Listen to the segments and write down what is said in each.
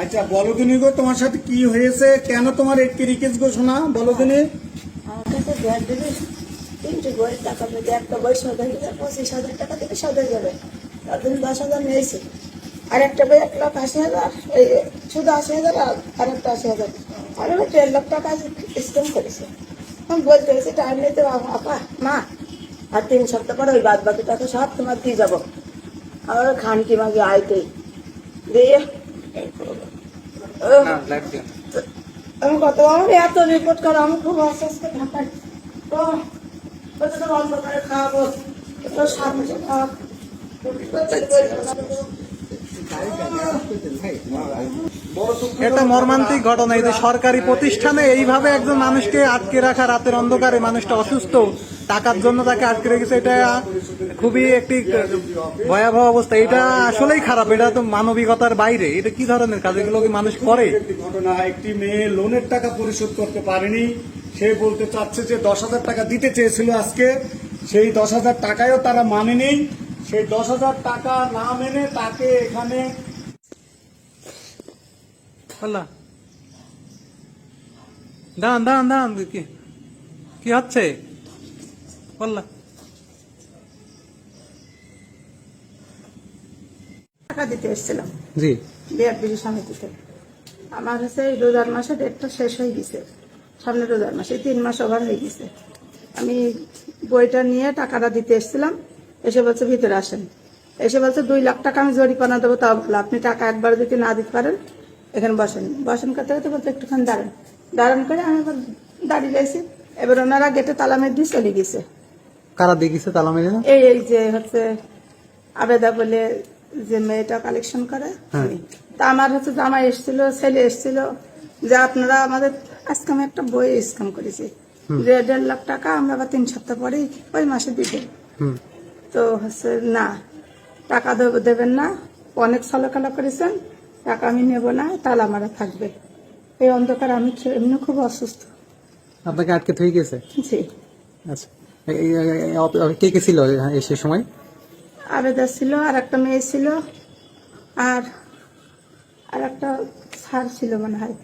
আচ্ছা বলো দিনি গো, তোমার সাথে কি হয়েছে? কেন তোমার একটি রিকেজ গো শোনা বলো দিনি আমার কাছে ব্যাগ দেবে তিনটে বইয়ের টাকা পেতে একটা বই সৌদা গেলে পঁচিশ হাজার টাকা থেকে সৌদা যাবে তাদের দশ হাজার নিয়েছে। আর একটা বই এক লাখ আশি হাজার, এই শুধু আশি হাজার আর- একটা আশি হাজার। আর আমি দেড় লাখ টাকা স্টেম করেছে। আমি বলতে গেছি টাইম নিতে আপা, মা, আর তিন সপ্তাহ পরে ওই বাদ বাকি টাকা সব তোমার দিয়ে যাব। আমার খানকি মাগি আইতেই দিয়ে আমি কত আমার এত রিপোর্ট করো আমি খুব আস্তে ঢাকায় তো ওটা তো বন্ধ করে খাওয়াবো তো সাত মাসে খাওয়া এটা মর্মান্তিক ঘটনা, এই যে সরকারি প্রতিষ্ঠানে এইভাবে একজন মানুষকে আটকে রাখা, রাতের অন্ধকারে মানুষটা অসুস্থ, টাকার জন্য তাকে আটকে রেখেছে, এটা খুবই একটি ভয়াবহ অবস্থা। এটা আসলেই খারাপ, এটা তো মানবিকতার বাইরে, এটা কি ধরনের কাজ? এগুলো কি মানুষ করে? ঘটনা, একটি মেয়ে লোনের টাকা পরিশোধ করতে পারেনি। সে বলতে চাচ্ছে যে দশ হাজার টাকা দিতে চেয়েছিল আজকে, সেই দশ হাজার টাকায়ও তারা মানেনি। সেই দশ হাজার টাকা না মেনে তাকে এখানে আল্লাহ। দাঁড়ান দাঁড়ান দাঁড়ান কি হচ্ছে? টাকা দিতে এসেছিলাম। জি। বিআরবিজি সমিতিতে আমার হচ্ছে এই রোজার মাসে ডেটটা শেষ হয়ে গেছে। সামনে রোজার মাসে তিন মাস ওভার হয়ে গেছে। আমি বইটা নিয়ে টাকাটা দিতে এসেছিলাম। এসে বলছে ভিতরে আসেন। এসে বলছে দুই লাখ টাকা আমি জরিপানা দেবো তাও ভালো। আপনি টাকা একবার যদি না দিতে পারেন এখানে বসেন। বসেন করতে করতে বলতে একটুখানি দাঁড়ান। দাঁড়ান করে আমি এবার দাঁড়িয়ে গেছি এবার ওনারা গেটে তালা মেরে দিয়ে চলে গেছে। কারা দেখিছে তালা মেরে? এই এই যে হচ্ছে আবেদা বলে যে মেয়েটা কালেকশন করে। তা আমার হচ্ছে জামাই এসেছিল ছেলে এসেছিল। যে আপনারা আমাদের আজকে আমি একটা বই স্ক্যাম করেছি। যে দেড় লাখ টাকা আমরা আবার তিন সপ্তাহ পরেই ওই মাসে দিতে তো হচ্ছে না টাকা দেব- দেবেন না। অনেক ছলকালা করেছেন। টাকা আমি নেব না তাহলে আমার থাকবে। এই অন্ধকার আমি এমনি খুব অসুস্থ। আপনাকে আটকে থই গেছে? জি। আচ্ছা। কে কে ছিল সে সময়? আবেদা ছিল আর একটা মেয়ে ছিল আর আর একটা স্যার ছিল মনে হয়।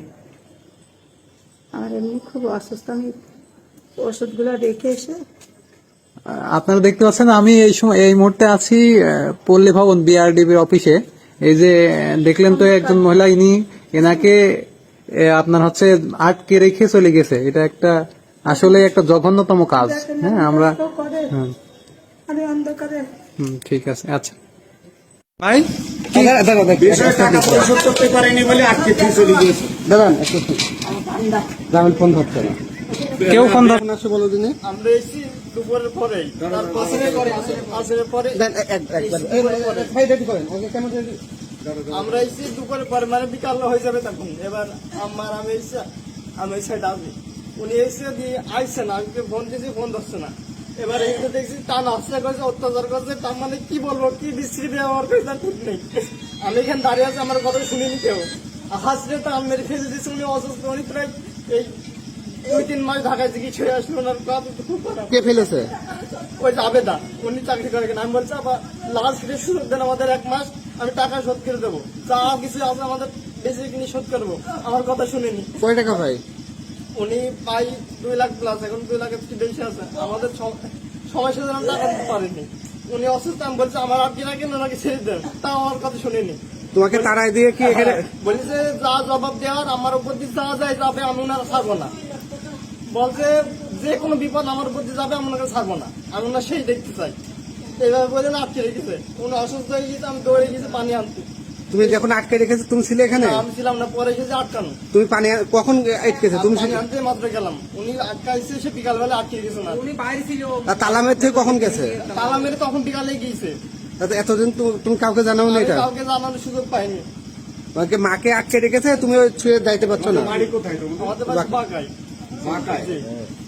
আমার এমনি খুব অসুস্থ। আমি ওষুধগুলো রেখে এসে আপনারা দেখতে পাচ্ছেন আমি এই সময় এই মুহূর্তে আছি পল্লী ভবন বিআরডিবির অফিসে। এই যে দেখলেন তো একজন মহিলা ইনি এনাকে আপনার হচ্ছে আটকে রেখে চলে গেছে। এটা একটা আসলে একটা জঘন্যতম কাজ। হ্যাঁ আমরা হুম, হুম, ঠিক আছে আচ্ছা। ভাই বিষয়ে টাকা পরিশোধ করতে পারেনি বলে আটকে চলে গিয়েছে। দাঁড়ান ফোন ধরছে না। কেউ ফোন ধর ফোন বলো দিনে। আমরা এসেছি দুপুরের পরেই আসরের পরে আমরা এসেছি দুপুরের পরে মানে বিকাল হয়ে যাবে তখন। এবার আমার আমি এসে আমি এই সাইড উনি এসে দিয়ে আইসে না আমি ফোন দিয়েছি ফোন ধরছে না। এবার এই যে দেখছি টান আসছে করছে অত্যাচার করছে তার মানে কি বলব কি বিশ্রী ব্যবহার করে তার ঠিক নেই। আমি এখানে দাঁড়িয়ে আছি আমার কথা শুনিনি কেউ। হাসলে তো আমি মেরে ফেলে দিয়েছি উনি অসুস্থ উনি প্রায় এই দুই তিন মাস ঢাকায় হয়ে আসলো ওনার কথা তো খুব খারাপ। কে ফেলেছে? ওই আবেদা উনি চাকরি করে কিনা। আমি বলছি আবার লাস্ট দেন আমাদের এক মাস আমি টাকা শোধ করে দেবো। যা কিছু আছে আমাদের বেশি কিনে শোধ করব আমার কথা শুনেনি। কয় টাকা ভাই? উনি পাই দুই লাখ প্লাস এখন দুই লাখের বেশি আছে। আমাদের সুযোগ আমি টাকা দিতে পারিনি। উনি অসুস্থ আমি বলছি আমার রাখেন ওনাকে ছেড়ে দেন। তাও আমার কথা শুনেনি। তোমাকে তাড়াই দিয়ে কি এখানে বলছে যা জবাব দেওয়ার আমার উপর দিয়ে যা যায় যাবে আমি ওনারা ছাড়বো না। বলছে যে কোনো বিপদ আমার উপর দিয়ে যাবে আমি ওনাকে ছাড়বো না। আমি ওনার সেই দেখতে চাই। এইভাবে বলে না আটকে রেখেছে উনি অসুস্থ হয়ে গেছে আমি দৌড়ে গেছি পানি আনতে। তুমি যখন আটকে রেখেছো? তুমি ছিলে এখানে? আমি ছিলাম না পরে এসেছে আটকানো। তুমি পানি কখন আটকেছে? তুমি পানি আনতে মাত্র গেলাম। উনি আটকাইছে সে বিকালবেলা আটকে গেছে না। উনি আর তালামের থেকে কখন গেছে? তালামের তখন বিকালে গিয়েছে। তাতে এতদিন তুমি কাউকে জানাও না এটা? কাউকে জানানোর সুযোগ পাইনি। তোমাকে মাকে আটকে রেখেছে? তুমি ওই ছুঁয়ে যাইতে পারছ না? বাড়ি কোথায়? তোমার আমাদের